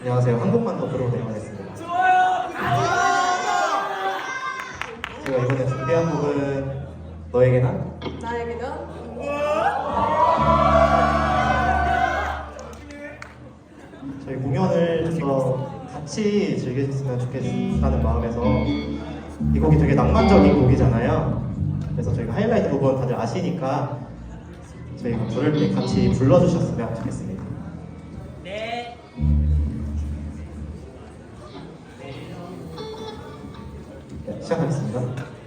안녕하세요. 한 곡만 더 부르고 내려가겠습니다. 제가 이번에 준비한 곡은 너에게나 나에게는 저희 공연을 좀 더 같이 즐기셨으면 좋겠다는 마음에서 이 곡이 되게 낭만적인 곡이잖아요. 그래서 저희가 하이라이트 부분 다들 아시니까 저희가 부를 때 같이 불러주셨으면 좋겠습니다. 네, 시작하겠습니다.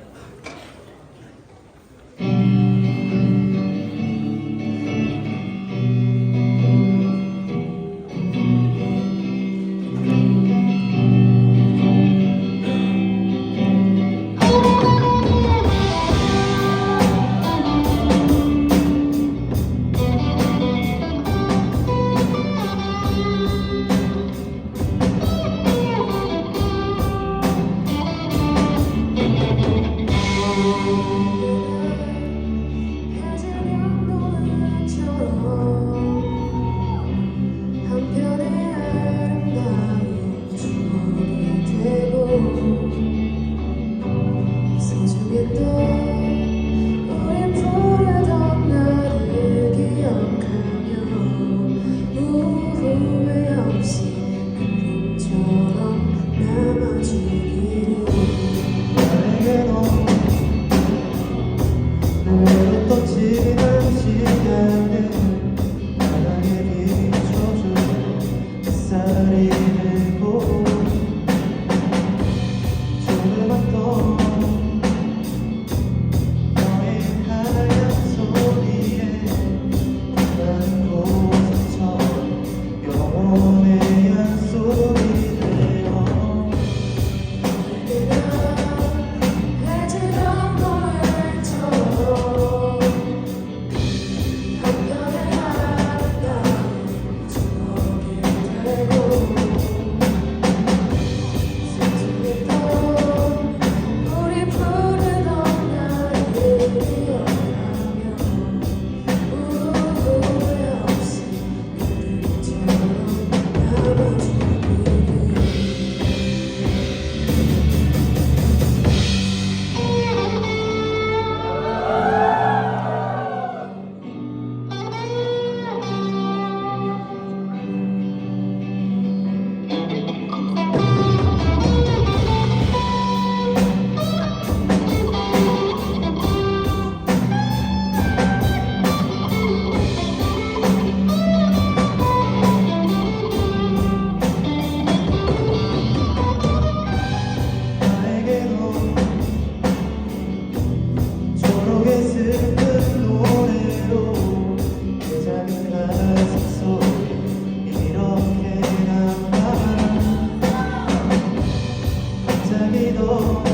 olvidó.